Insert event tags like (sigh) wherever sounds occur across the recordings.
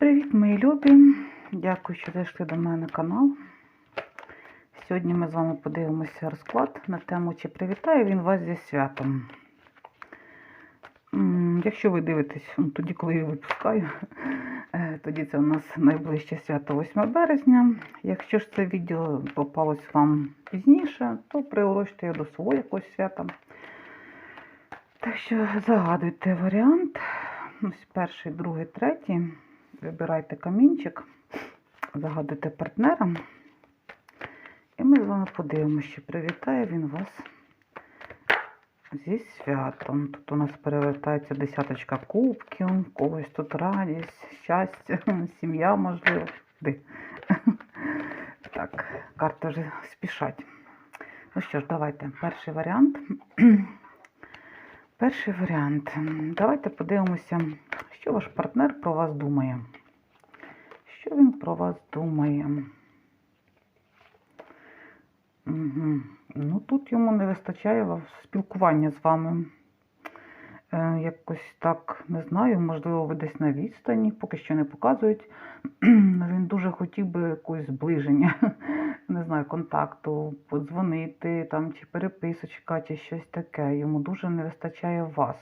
Привіт, мої любі! Дякую, що зайшли до мене на канал. Сьогодні ми з вами подивимося розклад на тему, чи привітає він вас зі святом. Якщо ви дивитесь ну, тоді, коли я випускаю, (laughs) е, тоді це у нас найближче свято 8 березня. Якщо ж це відео попалось вам пізніше, то приурочте його до свого якогось свята. Так що загадуйте варіант. Ось перший, другий, третій. Вибирайте камінчик, загадуйте партнера. І ми з вами подивимося, чи привітає він вас зі святом. Тут у нас перевертається десяточка кубків, когось тут радість, щастя, (laughs) сім'я, можливо. (laughs) Так, карти вже спішать. Ну що ж, давайте перший варіант. (clears throat) Перший варіант. Давайте подивимося, що ваш партнер про вас думає. Що він про вас думає? Угу. Ну, тут йому не вистачає спілкування з вами. Е, якось так, не знаю, можливо, ви десь на відстані, поки що не показують. (clears throat) Він дуже хотів би якогось зближення, (laughs) не знаю, контакту, подзвонити там, чи переписочка, чи щось таке. Йому дуже не вистачає вас.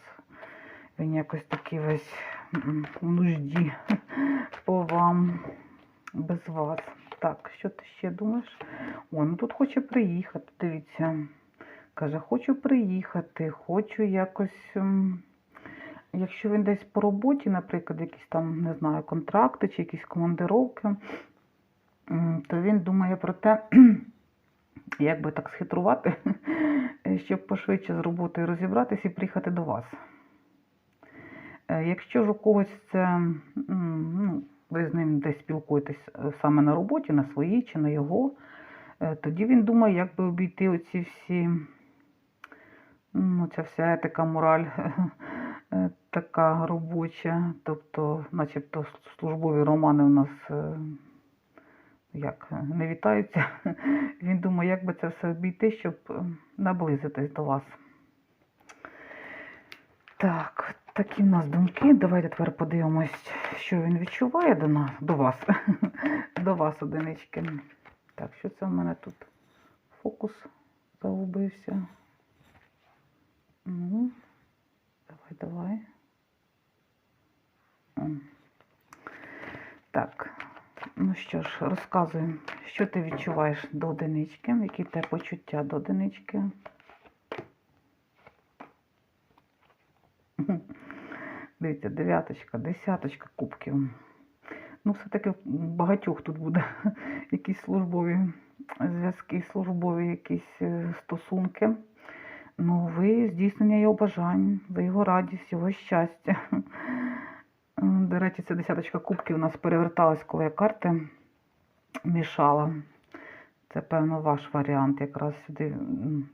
Він якось такий весь в нужді по вам, без вас. Так, що ти ще думаєш? О, ну тут хоче приїхати, дивіться. Каже, хочу приїхати, хочу якось. Якщо він десь по роботі, наприклад, якісь там, не знаю, контракти чи якісь командировки, то він думає про те, (clears throat) як би так схитрувати, (clears throat) щоб пошвидше з роботою розібратися і приїхати до вас. Якщо ж у когось це, ну, ви з ним десь спілкуєтесь е, саме на роботі, на своїй чи на його, е, тоді він думає, як би обійти оці всі, ну, ця вся етика, мораль (laughs) е, така робоча, тобто, начебто, службові романи у нас як не вітаються. (laughs) Він думає, як би це все обійти, щоб наблизитись до вас. Так, такі в нас думки. Давайте тепер подивимось, що він відчуває до нас, до вас. (laughs) До вас, одинички. Так, що це в мене тут? Фокус загубився. Ну, давай, давай. Так, ну що ж, розказуй, що ти відчуваєш до одинички, які тебе почуття до одинички. Дивіться, дев'яточка, десяточка кубків. Ну, все-таки багатьох тут буде (laughs) якісь службові зв'язки, службові якісь е, стосунки. Ну, ви здійснення його бажань, ви його радість, його щастя. (laughs) До речі, ця десяточка кубків у нас переверталась, коли я карти мішала. Це, певно, ваш варіант якраз сюди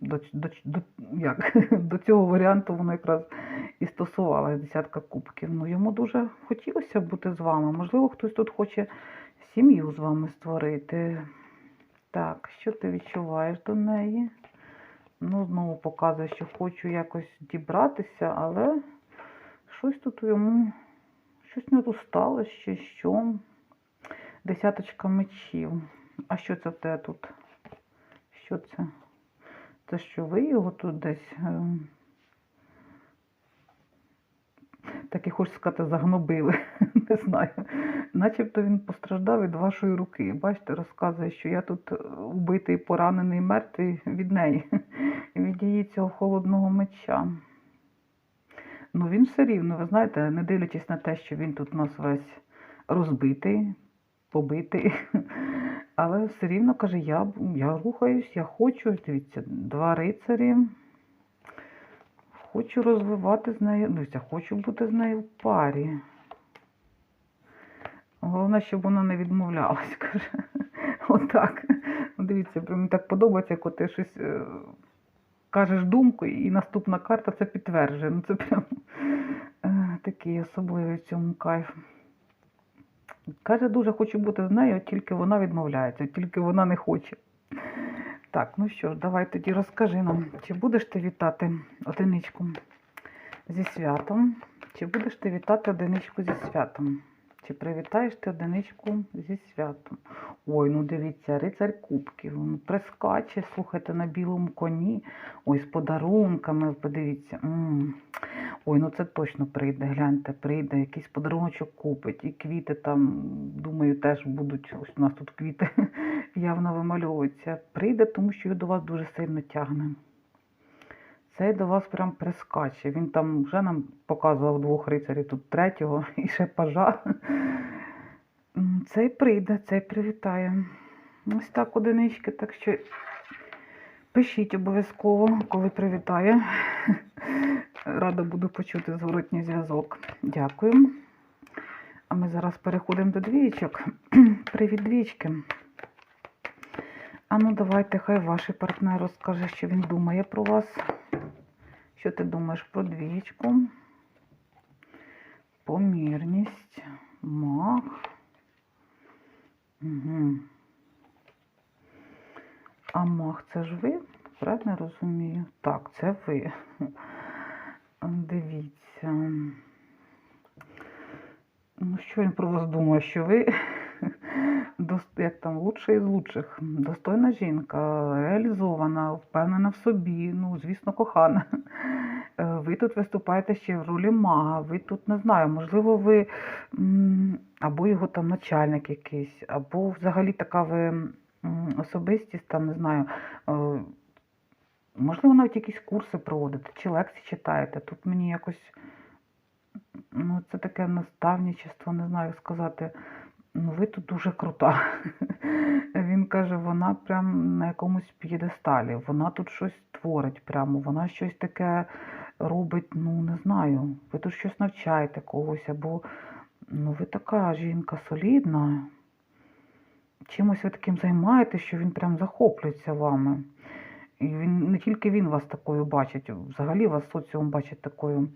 до, до, до, як, (laughs) до цього варіанту воно якраз і стосувалась десятка кубків. Ну, йому дуже хотілося бути з вами. Можливо, хтось тут хоче сім'ю з вами створити. Так, що ти відчуваєш до неї? Ну, знову показує, що хочу якось дібратися, але щось тут йому, щось не сталося, чи що. Десяточка мечів. А що це в тебе тут? Що це? Це що ви його тут десь? ем, Так і хочу сказати, загнобили. (laughs) Не знаю. Начебто він постраждав від вашої руки. Бачите, розказує, що я тут е, вбитий, поранений, мертвий від неї, (laughs) від її цього холодного меча. Ну він все рівно, ви знаєте, не дивлячись на те, що він тут у нас весь розбитий, побитий. (laughs) Але все рівно каже, я, я рухаюсь, я хочу. Дивіться, два рицарі. Хочу розвивати з нею, ну, я хочу бути з нею в парі. Головне, щоб вона не відмовлялась, (laughs) каже. Отак. Дивіться, мені так подобається, коли ти щось е, кажеш думку, і наступна карта це підтверджує. Ну, це прям е, такий особливий в цьому кайф. Каже, дуже хочу бути з нею, тільки вона відмовляється, тільки вона не хоче. Так, ну що ж, давай тоді розкажи нам, чи будеш ти вітати одиничку зі святом, чи будеш ти вітати одиничку зі святом? Чи привітаєш ти одиничку зі святом? Ой, ну дивіться, рицарь кубків, ну, прискаче, слухайте, на білому коні. Ой, з подарунками, подивіться. м Ой, ну це точно прийде, гляньте, прийде, якийсь подаруночок купить. І квіти там, думаю, теж будуть. Ось у нас тут квіти (laughs) явно вимальовуються. Прийде, тому що він до вас дуже сильно тягне. Цей до вас прям прискаче. Він там вже нам показував двох рицарів, тут третього (laughs) і ще пажа. Цей прийде, цей привітає. Ось так одинички, так що пишіть обов'язково, коли привітає. (laughs) Рада буду почути зворотній зв'язок. Дякую. А ми зараз переходимо до двічок. (clears throat) Привіт, двічки. А ну давайте, хай ваш партнер розкаже, що він думає про вас. Що ти думаєш про двічку? Помірність, мах. Угу. А мах це ж ви? Правильно розумію? Так, це ви. Дивіться. Ну, що він про вас думає, що ви як там лучше із лучших. Достойна жінка, реалізована, впевнена в собі, ну, звісно, кохана. Е, Ви тут виступаєте ще в ролі мага, ви тут не знаю, можливо, ви або його там начальник якийсь, або взагалі така ви особистість, там не знаю. е, Можливо, навіть якісь курси проводите чи лекції читаєте. Тут мені якось ну, це таке наставничество, не знаю як сказати. Ну, ви тут дуже крута. (laughs) Він каже, вона прям на якомусь п'єдесталі, вона тут щось творить прямо, вона щось таке робить, ну не знаю. Ви тут щось навчаєте когось, або ну ви така жінка солідна. Чимось ви таким займаєтесь, що він прям захоплюється вами. І він не тільки він вас такою бачить, взагалі вас соціум бачить такою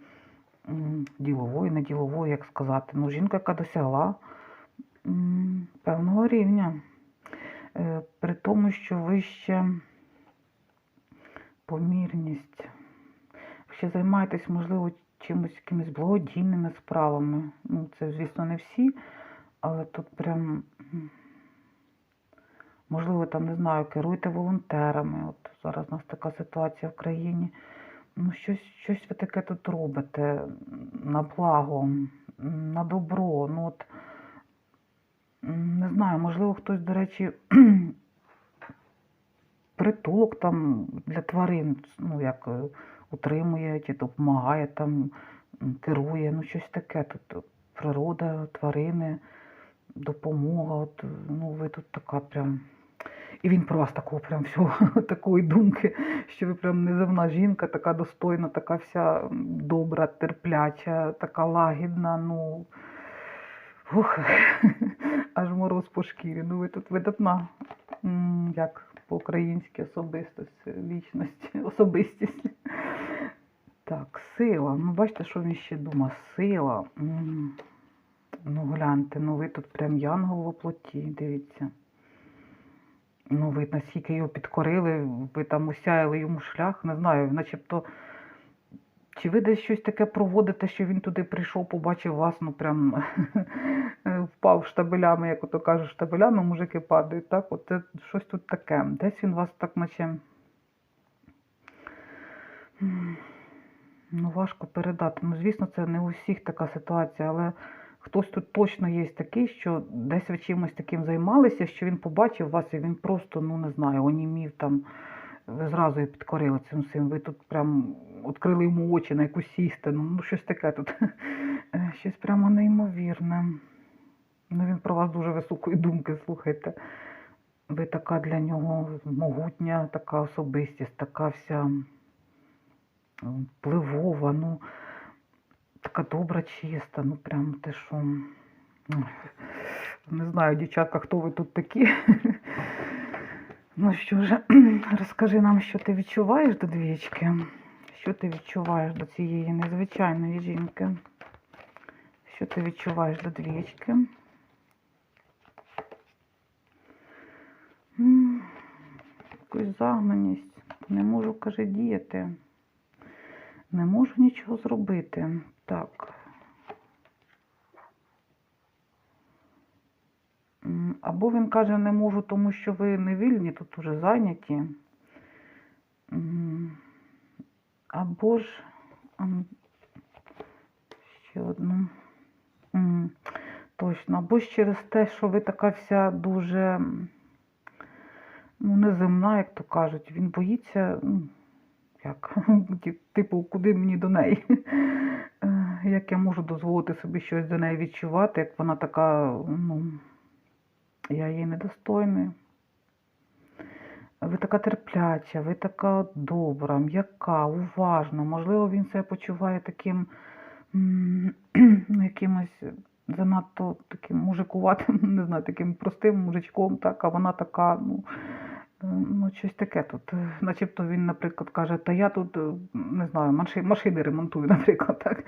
діловою, не діловою, як сказати. Ну, жінка, яка досягла певного рівня. Е, При тому, що ви ще помірність. Ще займаєтесь, можливо, чимось якимись благодійними справами. Ну, це, звісно, не всі, але тут прям. Можливо, там, не знаю, керуєте волонтерами. От зараз у нас така ситуація в країні. Ну, щось, щось ви таке тут робите на благо, на добро. Ну, от, не знаю, можливо, хтось, до речі, (clears throat) притулок там для тварин, ну, як е, утримує чи допомагає, там, керує, ну, щось таке тут. Природа, тварини, допомога. От, ну, ви тут така прям. І він про вас такого прям всього (laughs) такої думки, що ви прям неземна жінка, така достойна, така вся добра, терпляча, така лагідна. Ну ух, (laughs) аж мороз по шкірі. Ну ви тут видатна, як по-українськи особистість, лічність, (laughs) особистість. Так, сила. Ну, бачите, що він ще думає? Сила. Ну, гляньте, ну ви тут прям янгол во плоті, дивіться. Ну, ви наскільки його підкорили, ви там усяяли йому шлях, не знаю, начебто. Чи ви десь щось таке проводите, що він туди прийшов, побачив вас, ну прям (laughs) впав штабелями, як ото кажуть, штабелями мужики падають, так? От це щось тут таке. Десь він вас так наче. Ну, важко передати. Ну, звісно, це не у всіх така ситуація, але хтось тут точно є такий, що десь ви чимось таким займалися, що він побачив вас, і він просто, ну не знаю, онімів там. Ви зразу підкорили цим всім. Ви тут прям відкрили йому очі на якусь істину. Ну, щось таке тут. (laughs) Е, Щось прямо неймовірне. Ну, він про вас дуже високої думки, слухайте. Ви така для нього могутня, така особистість, така вся впливова, ну, така добра, чиста, ну прям те, що. Не знаю, дівчатка, хто ви тут такі. (laughs) Ну що ж, (clears throat) розкажи нам, що ти відчуваєш до двічки? Що ти відчуваєш до цієї незвичайної жінки? Що ти відчуваєш до двічки? Якусь загнаність. Не можу, каже, діяти. Не можу нічого зробити. Так. Або він каже, не можу, тому що ви не вільні, тут уже зайняті. Або ж ще одну. Точно, або ж через те, що ви така вся дуже ну, неземна, як то кажуть. Він боїться, ну, як, (laughs) типу, куди мені до неї? Е, Як я можу дозволити собі щось до неї відчувати, як вона така, ну, я її недостойний. Ви така терпляча, ви така добра, м'яка, уважна. Можливо, він себе почуває таким (clears throat) якимось занадто таким мужикуватим, (laughs) не знаю, таким простим мужичком, так, а вона така, ну, ну щось таке тут. Начебто він, наприклад, каже, та я тут, е, не знаю, маши- машини ремонтую, (laughs) наприклад, так.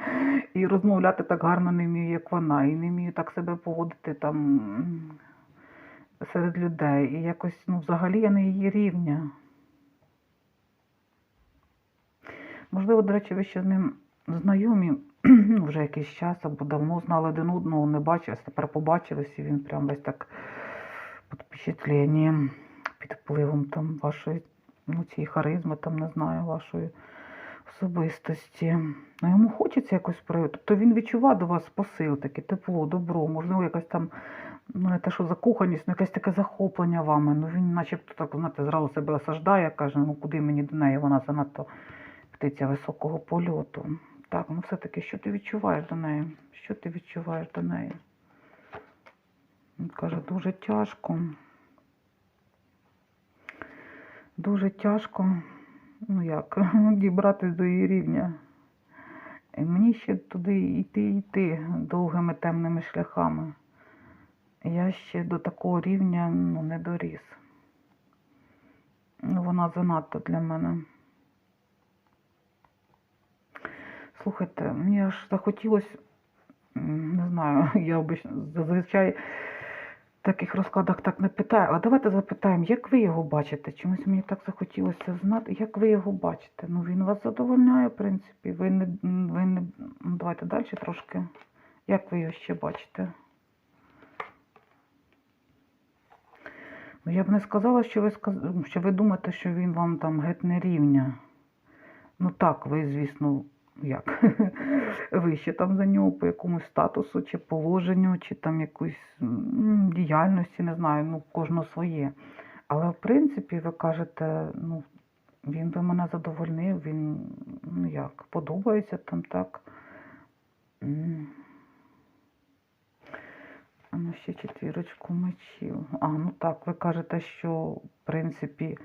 І розмовляти так гарно не вмію, як вона, і не вмію так себе поводити там серед людей. І якось, ну, взагалі я не її рівня. Можливо, до речі, ви ще з ним знайомі (clears throat) ну, вже якийсь час або давно знали один одного, не бачились, тепер побачились, і він прям весь так під впечатленням, під впливом там вашої ну, цієї харизми, там не знаю, вашої особистості. Ну, йому хочеться якось проявити. Тобто він відчуває до вас посил, таке тепло, добро, можливо, якась там, ну не те, що закоханість, ну якесь таке захоплення вами. Ну він начебто так, знаєте, зразу себе осаждає, каже, ну куди мені до неї, вона занадто птиця високого польоту. Так, ну все-таки, що ти відчуваєш до неї? Що ти відчуваєш до неї? Він каже, дуже тяжко. Дуже тяжко, ну як, (laughs) дібратись до її рівня. І мені ще туди йти йти довгими темними шляхами. Я ще до такого рівня ну, не доріс. Ну, Вона занадто для мене. Слухайте, мені аж захотілося, не знаю, (laughs) я обично зазвичай в таких розкладах так не питаю, але давайте запитаємо, як ви його бачите? Чомусь мені так захотілося знати, як ви його бачите? Ну, він вас задовольняє, в принципі. Ви не, ви не... Давайте далі трошки. Як ви його ще бачите? Ну, я б не сказала, що ви, сказ... що ви думаєте, що він вам там геть не рівня. Ну так, ви, звісно, як (laughs) вище там за нього по якомусь статусу, чи положенню, чи там якоїсь діяльності, не знаю, ну кожного своє. Але в принципі, ви кажете, ну, він би мене задовольнив, він ну як, подобається там так. Ну ще четвірочку мечів. А, ну так, ви кажете, що в принципі.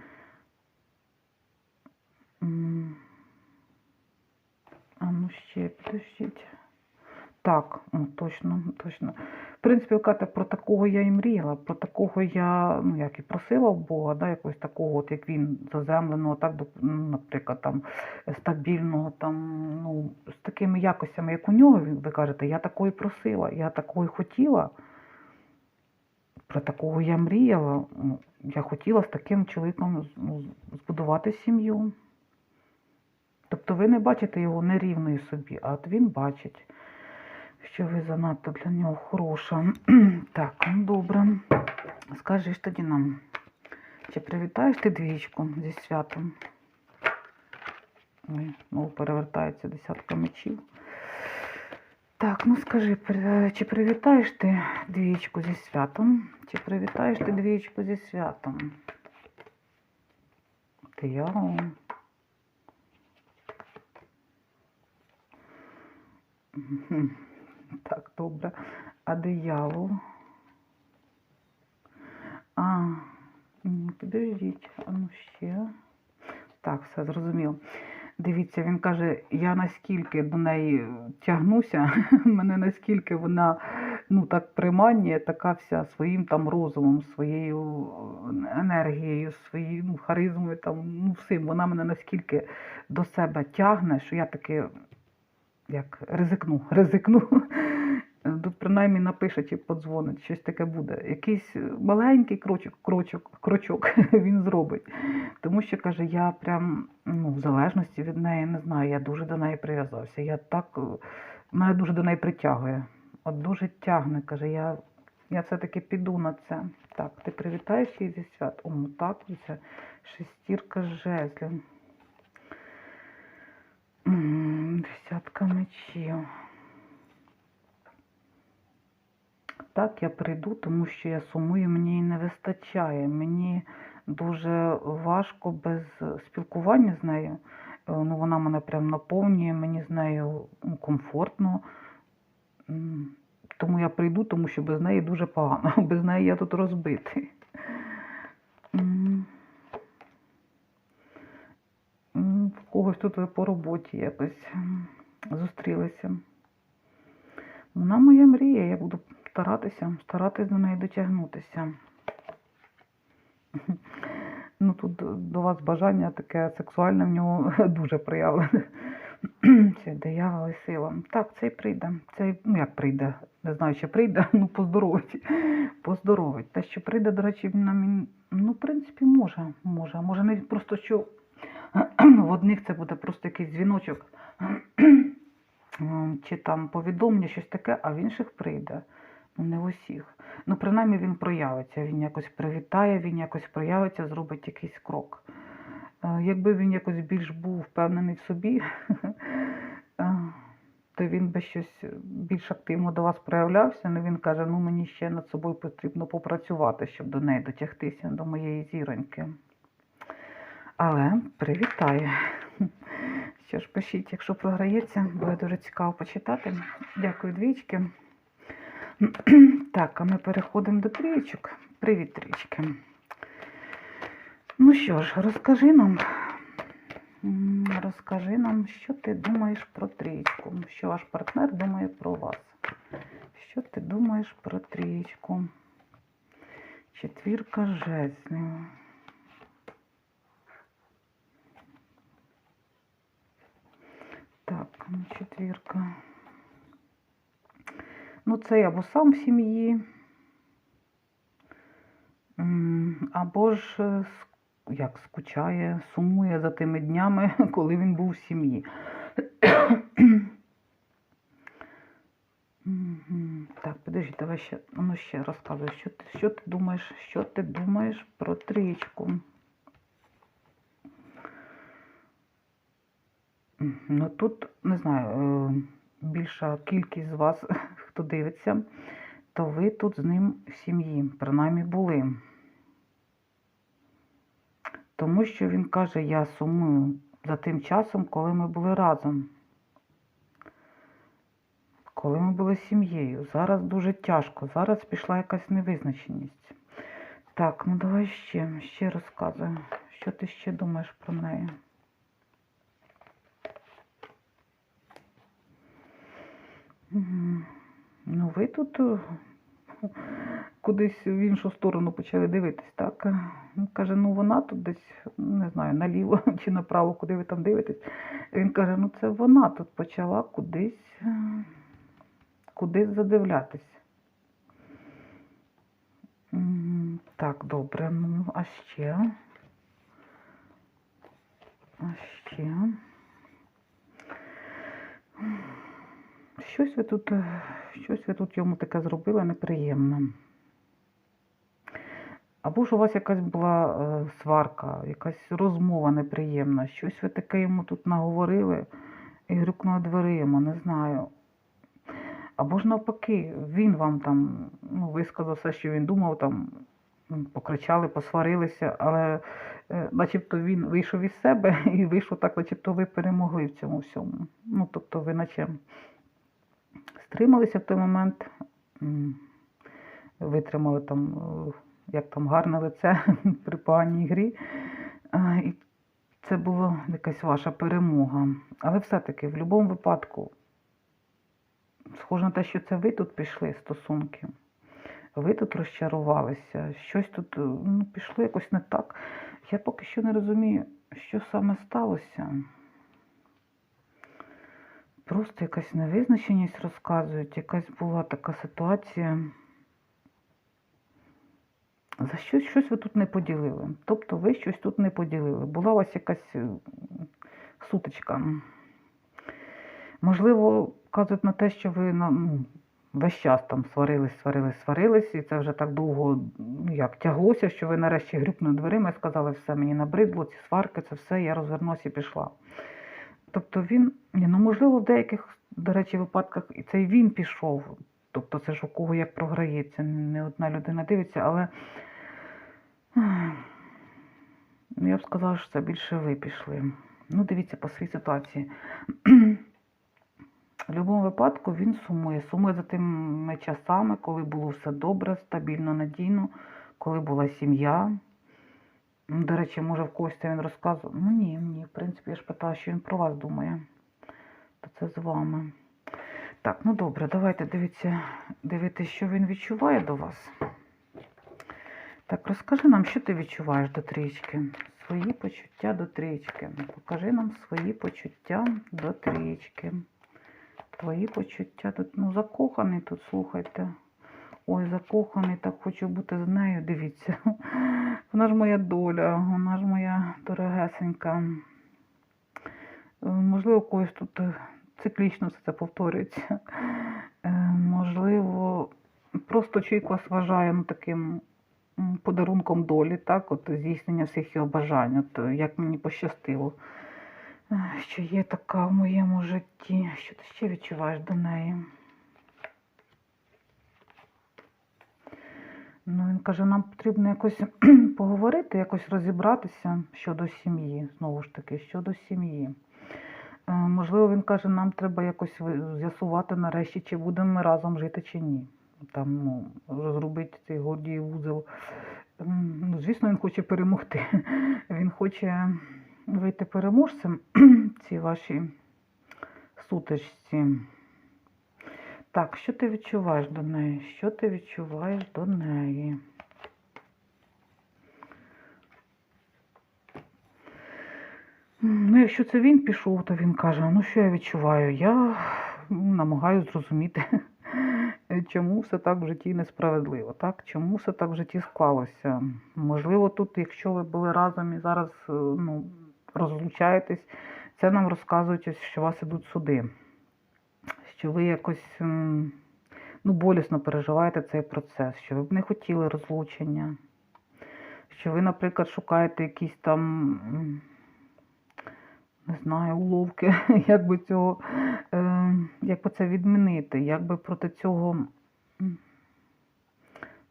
а ну ще, підождіть. Так, ну, точно, точно. В принципі, ви кажете, про такого я і мріяла, про такого я, ну, як і просила в Бога, да, якогось такого, от як він, заземленого, так, ну, наприклад, там, стабільного, там, ну, з такими якостями, як у нього, ви кажете, я такої просила, я такої хотіла. Про такого я мріяла. Ну, Я хотіла з таким чоловіком ну, збудувати сім'ю. Тобто ви не бачите його нерівною собі, а от він бачить, що ви занадто для нього хороша. (clears throat) так, ну добре. Скажи ж тоді нам, чи привітаєш ти двічку зі святом? Ой, знову перевертається десятка мечів. Так, ну скажи, чи привітаєш ти двічку зі святом? Чи привітаєш ти двічку зі святом? Ти я. Так, добре. А диявол? А, ні, підождіть, а ну ще. Так, все зрозуміло. Дивіться, він каже, я наскільки до неї тягнуся, (laughs) мене наскільки вона ну так приманює, така вся своїм там розумом, своєю е, енергією, своєю ну, харизмою, там, ну всім. Вона мене наскільки до себе тягне, що я таки як ризикну, ризикну. (laughs) Тут принаймні напише чи подзвонить, щось таке буде. Якийсь маленький крочок, крочок, крочок (laughs) він зробить. Тому що каже, я прям ну, в залежності від неї не знаю, я дуже до неї прив'язався. Я так е, мене дуже до неї притягує. От дуже тягне, каже, я Я все-таки піду на це. Так, ти привітаєш її зі свят. О, ну так, це шестірка жезлів. Десятка мечів. Так, я прийду, тому що я сумую, мені не вистачає. Мені дуже важко без спілкування з нею. Е, Ну, вона мене прям наповнює, мені з нею комфортно. Тому я прийду, тому що без неї дуже погано. (laughs) Без неї я тут розбитий. В когось тут ви по роботі якось зустрілися. Вона моя мрія, я буду старатися, старатись до неї дотягнутися. (laughs) Ну, тут до- вас бажання таке сексуальне в нього (laughs) дуже проявлене. (clears throat) Це диявол і сила. Так, цей прийде. Цей, ну як прийде, не знаю, чи прийде, (laughs) ну поздоровить. Поздоровить. Те, що прийде, до речі, він нам, ну, в принципі, може, може. Може, не просто що (clears throat) в одних це буде просто якийсь дзвіночок. (clears throat) Чи там повідомлення, щось таке, а в інших прийде. Не усіх. Ну, принаймні він проявиться, він якось привітає, він якось проявиться, зробить якийсь крок. Е, Якби він якось більш був впевнений в собі, (laughs) е, то він би щось більш активно до вас проявлявся. Ну він каже, ну мені ще над собою потрібно попрацювати, щоб до неї дотягтися, до моєї зіроньки. Але привітає. (laughs) Що ж, пишіть, якщо програється, буде дуже цікаво почитати. Дякую, двічки. (clears throat) Так, а ми переходимо до трієчок. Привіт, трієчки. Ну що ж, розкажи нам, розкажи нам, що ти думаєш про трієчку, що ваш партнер думає про вас. Що ти думаєш про трієчку? Четвірка жезлів. Так, ну, четвірка. Ну, це або сам в сім'ї, або ж е, як скучає, сумує за тими днями, (laughs) коли він був в сім'ї. (coughs) Так, подожди, давай ще, ну ще розказуй, що ти, що ти думаєш, що ти думаєш про трічку? Ну тут, не знаю, е, більша кількість з вас, (laughs) хто дивиться, то ви тут з ним в сім'ї, принаймні були. Тому що він каже, я сумую за тим часом, коли ми були разом. Коли ми були сім'єю. Зараз дуже тяжко, зараз пішла якась невизначеність. Так, ну давай ще, ще розказуй, що ти ще думаєш про неї. Ну, ви тут е, кудись в іншу сторону почали дивитись, так? Він каже, ну вона тут десь, не знаю, наліво (laughs) чи направо, куди ви там дивитесь. Він каже, ну це вона тут почала кудись, е, кудись задивлятись. Так, добре, ну, а ще? А ще? Щось ви тут, е, щось ви тут йому таке зробили неприємне. Або ж у вас якась була е, сварка, якась розмова неприємна, щось ви таке йому тут наговорили і грюкнули дверима, не знаю. Або ж навпаки, він вам там ну, висказав все, що він думав, там покричали, посварилися, але е, начебто він вийшов із себе (laughs) і вийшло так, начебто ви перемогли в цьому всьому. Ну, тобто ви наче стрималися в той момент, витримали там, е, як там гарне лице (laughs) при поганій грі. І це була якась ваша перемога. Але все-таки в будь-якому випадку, схоже на те, що це ви тут пішли стосунки. Ви тут розчарувалися, щось тут е, ну, пішло якось не так. Я поки що не розумію, що саме сталося. Просто якась невизначеність розказують, якась була така ситуація. За щось, щось ви тут не поділили. Тобто ви щось тут не поділили. Була у вас якась е, сутичка. Можливо, вказують на те, що ви ну, весь час там сварились, сварились, сварились, і це вже так довго ну, як, тяглося, що ви нарешті грюкнули дверима і сказали, все, мені набридло, ці сварки, це все, я розвернуся і пішла. Тобто він, ну можливо, в деяких, до речі, випадках і це і він пішов. Тобто це ж у кого як програється, не одна людина дивиться, але ну, я б сказала, що це більше ви пішли. Ну, дивіться по своїй ситуації. В будь-якому випадку він сумує. Сумує за тими часами, коли було все добре, стабільно, надійно, коли була сім'я. Ну, До речі, може в когось він розказував. Ну ні, ні, в принципі, я ж питала, що він про вас думає. То це з вами. Так, ну добре, давайте дивіться, дивитися, що він відчуває до вас. Так, розкажи нам, що ти відчуваєш до трічки. Свої почуття до трічки. Покажи нам свої почуття до трічки. Твої почуття тут, ну, закоханий тут, слухайте. Ой, закоханий, так хочу бути з нею, дивіться. (laughs) Вона ж моя доля, вона ж моя дорогесенька. Е, Можливо, когось тут е, циклічно все це повторюється. Е, Можливо, просто чоловік вас вважає ну, таким подарунком долі, так, от здійснення всіх його бажань. От як мені пощастило, що є така в моєму житті. Що ти ще відчуваєш до неї? Ну, він каже, нам потрібно якось (clears throat) поговорити, якось розібратися щодо сім'ї. Знову ж таки, щодо сім'ї. Е, Можливо, він каже, нам треба якось з'ясувати нарешті, чи будемо ми разом жити, чи ні. Там, ну, розробити цей гордій вузел. Ну, звісно, він хоче перемогти. (laughs) Він хоче вийти переможцем (clears throat) цій вашій сутичці. Так, що ти відчуваєш до неї? Що ти відчуваєш до неї? Ну, якщо це він пішов, то він каже, ну що я відчуваю? Я намагаюся зрозуміти, (laughs) чому все так в житті несправедливо, так? Чому все так в житті склалося? Можливо, тут, якщо ви були разом і зараз е, ну, розлучаєтесь, це нам розказують, що вас ідуть суди що ви якось ну, болісно переживаєте цей процес, що ви б не хотіли розлучення, що ви, наприклад, шукаєте якісь там, не знаю, уловки, (laughs) як би цього, е, як би це відмінити, як би проти цього,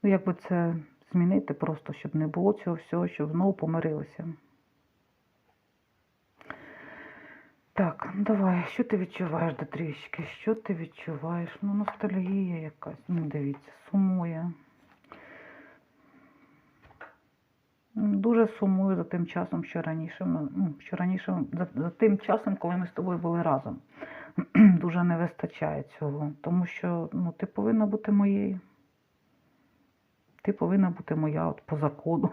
ну, як би це змінити просто, щоб не було цього всього, щоб знову помирилися. Так, ну давай, що ти відчуваєш до трішки? Що ти відчуваєш? Ну, ностальгія якась. Ну, дивіться, сумує. Дуже сумую за тим часом, що раніше, ну, що раніше за, за тим часом, коли ми з тобою були разом. (clears throat) Дуже не вистачає цього. Тому що ну, ти повинна бути моєю. Ти повинна бути моя от, по закону.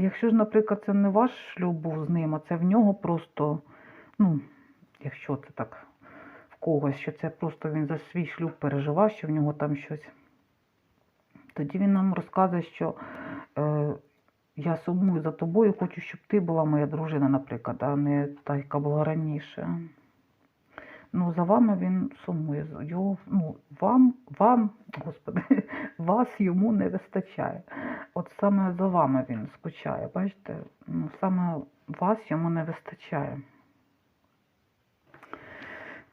Якщо ж, наприклад, це не ваш шлюб був з ним, а це в нього просто, ну, якщо це так в когось, що це просто він за свій шлюб переживав, що в нього там щось, тоді він нам розказує, що е, я сумую за тобою, хочу, щоб ти була моя дружина, наприклад, а не та, яка була раніше. Ну, за вами він сумує. Його, ну, вам, вам, господи, (laughs) вас йому не вистачає. От саме за вами він скучає, бачите? Ну, саме вас йому не вистачає.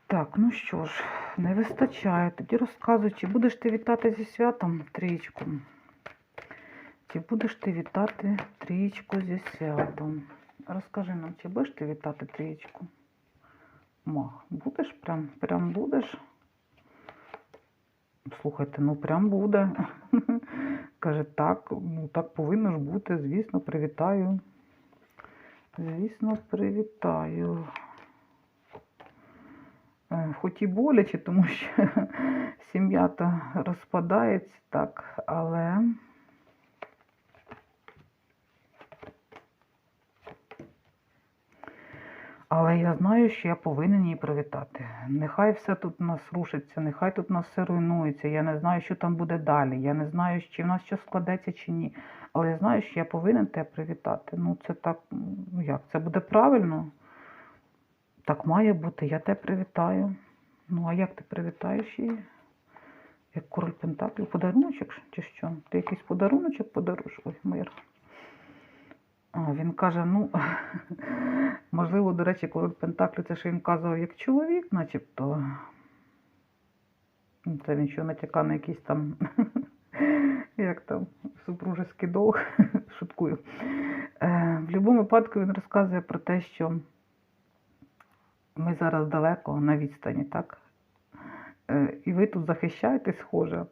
Так, ну що ж, не вистачає. Тоді розказуй, чи будеш ти вітати зі святом трієчку? Чи будеш ти вітати трієчку зі святом? Розкажи нам, чи будеш ти вітати трієчку? Мах, будеш прям, прям будеш? Слухайте, ну прям буде. (laughs) Каже, так, ну так повинно ж бути, звісно, привітаю. Звісно, привітаю. Е, Хоч і боляче, тому що (laughs) сім'я то розпадається так, але. Але я знаю, що я повинен її привітати. Нехай все тут у нас рушиться, нехай тут у нас все руйнується. Я не знаю, що там буде далі. Я не знаю, чи в нас щось складеться чи ні. Але я знаю, що я повинен тебе привітати. Ну, це так, ну як, це буде правильно? Так має бути, я тебе привітаю. Ну, а як ти привітаєш її? Як король Пентаклів, подаруночок чи що? Ти якийсь подаруночок подаруєш? Ой, мир. Він каже, ну, (laughs) можливо, до речі, король Пентаклів, це що він казав як чоловік, начебто. Ну, Це він що натяка на якийсь там, (laughs) як там, супружеский долг, (laughs) шуткую. Е, в будь-якому випадку він розказує про те, що ми зараз далеко на відстані, так? Е, і ви тут захищаєтесь, схоже.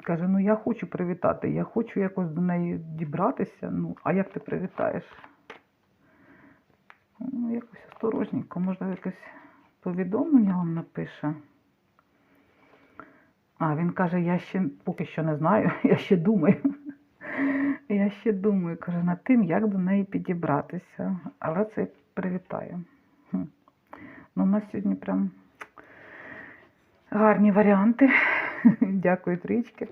Каже, ну я хочу привітати, я хочу якось до неї дібратися. Ну, а як ти привітаєш? Ну, якось осторожненько, можна якесь повідомлення вам напише. А, він каже, я ще поки що не знаю, (laughs) я ще думаю. (laughs) Я ще думаю, каже, над тим, як до неї підібратися. Але це привітаю. Ну, у нас сьогодні прям гарні варіанти. (laughs) Дякую, трички.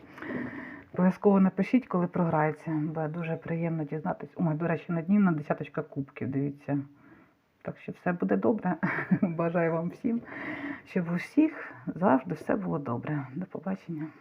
Обов'язково напишіть, коли програється. Буде дуже приємно дізнатися. Ой, до речі, на дні на десяточка кубків, дивіться. Так що все буде добре. (laughs) Бажаю вам всім, щоб у всіх завжди все було добре. До побачення.